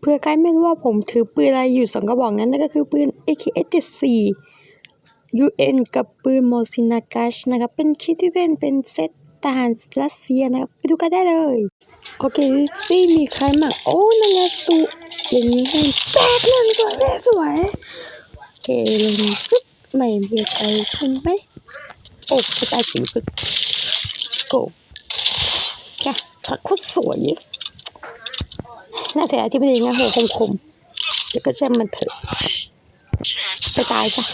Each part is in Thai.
เพื่อใครไม่รู้ว่าผมถือปืนอะไรอยู่สองกระบอกนั้นนั่นก็คือปืน AK-74 UN กับปืนโมซินากัชนะครับ เป็นคิดที่เล่นเป็นเซตทหารรัสเซียนะครับ ไปดูกันได้เลย โอเคซี่มีใครมั่งโอ้นั่นไงสตูอย่างนี้ให้แตกหนึ่งสวยแม่สวย โอเคลงจุ๊บไม่มีใครใช่ไหมโอ้กระต่ายสีพึกโกแกช็อตโคตรสวย น่าเสียดายที่ไม่ได้งานหัวคมๆเดี๋ยวก็ช่างมันเถอะไปตายซะ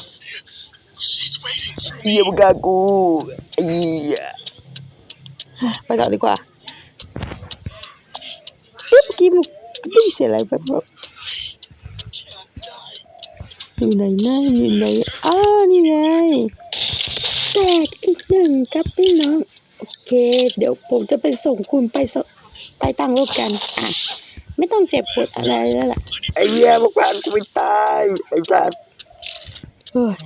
เยี่ยมกากูไอ้เหี้ยไปต่อดีกว่าเอ๊ะเมื่อกี้มันได้ยินเสียงอะไรแบบแบบอยู่ไหนนะอยู่ไหนอ้านี่ไงแตกอีกหนึ่งครับพี่น้อง โอเค เดี๋ยวผมจะไปส่งคุณไปสไปตั้งรถกัน อะ ไม่ต้องเจ็บปวดอะไรแล้วล่ะไอ้เหี้ยพวกพันกูไม่ตายไอ้สัตว์เฮ้ย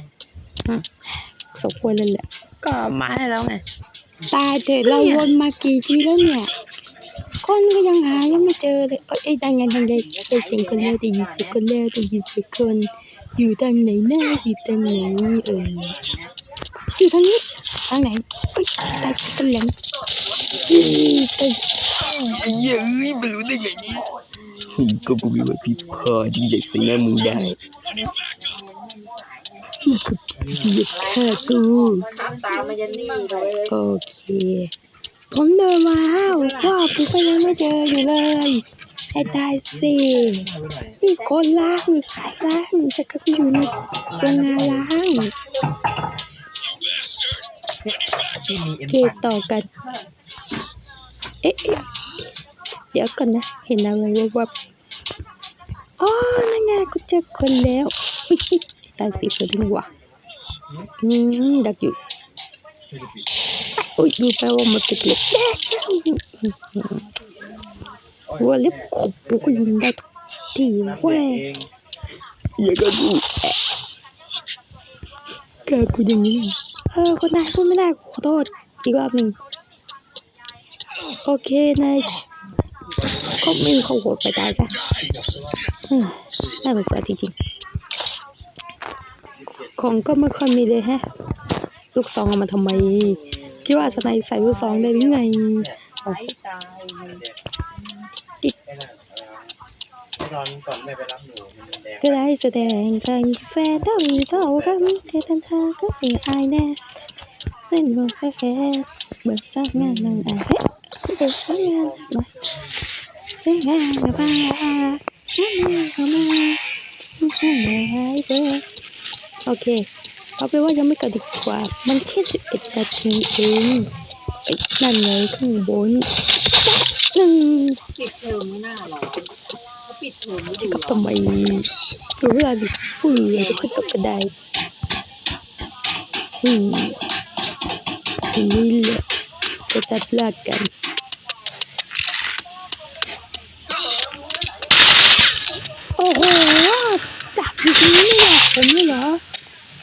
อืมสมควรเลยแหละก็มาให้แล้วไงตายเถิดเราวนมากี่ทีแล้วเนี่ย คนก็ยังหายังไม่เจอเลยเอ้ยเอ้ยดังไงดังไงได้เสียงคนแล้วได้ยินเสียงคนแล้วได้ยินเสียงคน อยู่ทางไหนนะอยู่ทางไหนเอออยู่ทางนี้ทางไหนเอ้ยตายกันเหลืองจีตาย ไอ้เหี้ยเอ้ยไม่รู้ได้ไงเนี่ยเฮ้ยก็กูมีวันพี่พอที่จะใส่หน้ามึงได้มันก็ดีดีฆ่ากูตามมายันนี่เลยโอเค ผมเดินมาห้าวว่ากูก็ยังไม่เจออยู่เลยให้ตายสินี่คนล้างนี่ขายล้างนี่แต่ก็อยู่ในโรงงานล้างโอเคต่อกัน เอ๊ะ เดี๋ยวก่อนนะ เห็นอะไรวับๆอ๋อนั่นไงกูเจอคนแล้วตายสิเพื่อนว่ะอืมดักอยู่อุ้ยดูไปว่ามันเป็นเล็กแดงหัวเล็บขบกูก็ยิงได้ทุกทีเว้ยเหี้ยก็กูเกิดกูอย่างนี้ เออคนนายพูดไม่ได้ขอโทษอีกรอบหนึ่งโอเคนายก็ไม่มีเขาโหดไปตายซะน่าสงสารจริงๆ ของก็ไม่ค่อยมีเลยแฮะ ลูกซองเอามาทำไม คิดว่าสไนใส่ลูกซองได้หรือไงติดตอนต่อมไปรับหนูแสดงกระได้แสดงกันแฟนเท่าเท่ากันเทตันทาก็เป็นอายแน่เส้นหัวแฟแฟเบิกสร้างงานนางอายเฮ้ยเบิกสร้างงานมา เสียงานมบ้าน้ำมือเข้ามาไม่หายเบิกโอเค เอาไปนว่ายังไม่กระดิกกว่า มันแค่สิบเอ็ดนาทีเองไอ้นั่นไงข้างบนหนึ่งปิดเทอมไม่น่าหรอกเขปิดเทอมจะกลับทำไมหรือเวลาดิฝืนจะขึ้นกับก็ไดอืมทีนี้แหละจะตัดลากกัน ดักอยู่ตรงนี้เลยเหรอผมเลยเหรอ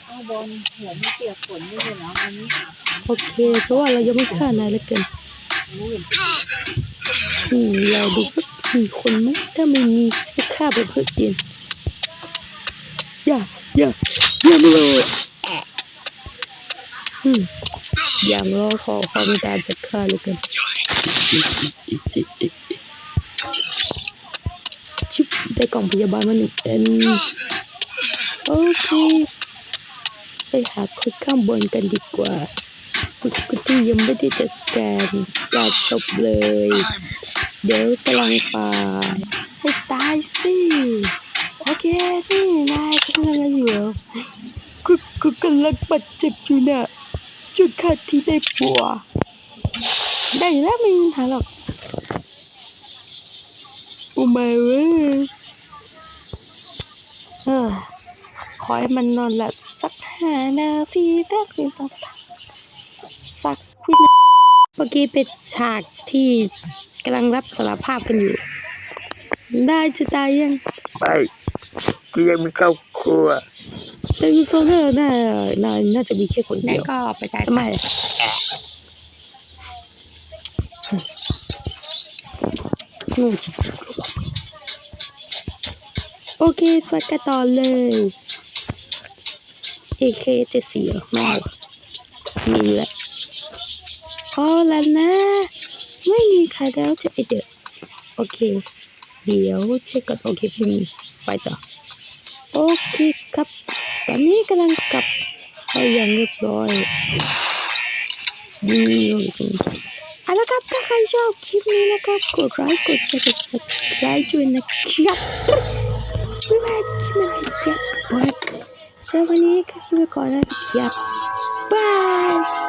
ข้างบนหัวไม่เปียกฝนไม่ใช่เหรออันนี้โอเค เพราะว่าเรายังไม่ฆ่านายแล้วกันอืมเราดูว่ามีคนไหมถ้าไม่มีจะฆ่าแบบเพื่อเย็นอย่าอย่าอย่ามาเลยอืมอย่างรอขอความตาจากข้าเลยกันชิบได้กล่องพยาบาลมาหนึ่งเอัน โอเค ไปหาคนข้างบนกันดีกว่าคุณกุที่ยังไม่ได้จัดการการศพเลย เดี๋ยวกำลังป่าให้ตายสิ โอเค นี่นายทำอะไรอยู่เหรอกูกูกำลังบาดเจ็บอยู่น่ะช่วยข้าทีได้ปัวได้แล้วไม่มีปัญหาหรอกโอุมาเว้ยเออ ขอให้มันนอนหลับสักห้านาทีแป๊บนึงต้องสักวินาเมื่อกี้เป็นฉากที่กำลังรับสารภาพกันอยู่ ได้จะตายยังไม่กูยังไม่เข้าครัวแต่ยูโซเนอร์น่าน่าน่าจะมีแค่คนไหนเดียวก็ไปตายทำไมโง่จริงโอเคฟัดกันต่อเลย AK จะเสียไม่เอามีแล้วพอแล้วนะ ไม่มีใครแล้วจะไอเดอโอเค เดี๋ยวเช็คก่อนโอเคไม่มีไปต่อ โอเคครับ ตอนนี้กำลังกลับไปอย่างเรียบร้อยดีเลยสิเอาละครับถ้าใครชอบคลิปนี้นะครับกดไลค์กดแชร์กด subscribe ด้วยนะครับบ๊ายบายคลิปอะไรเจ๊บอสแล้ววันนี้ก็คิดไว้ก่อน นะครับบาย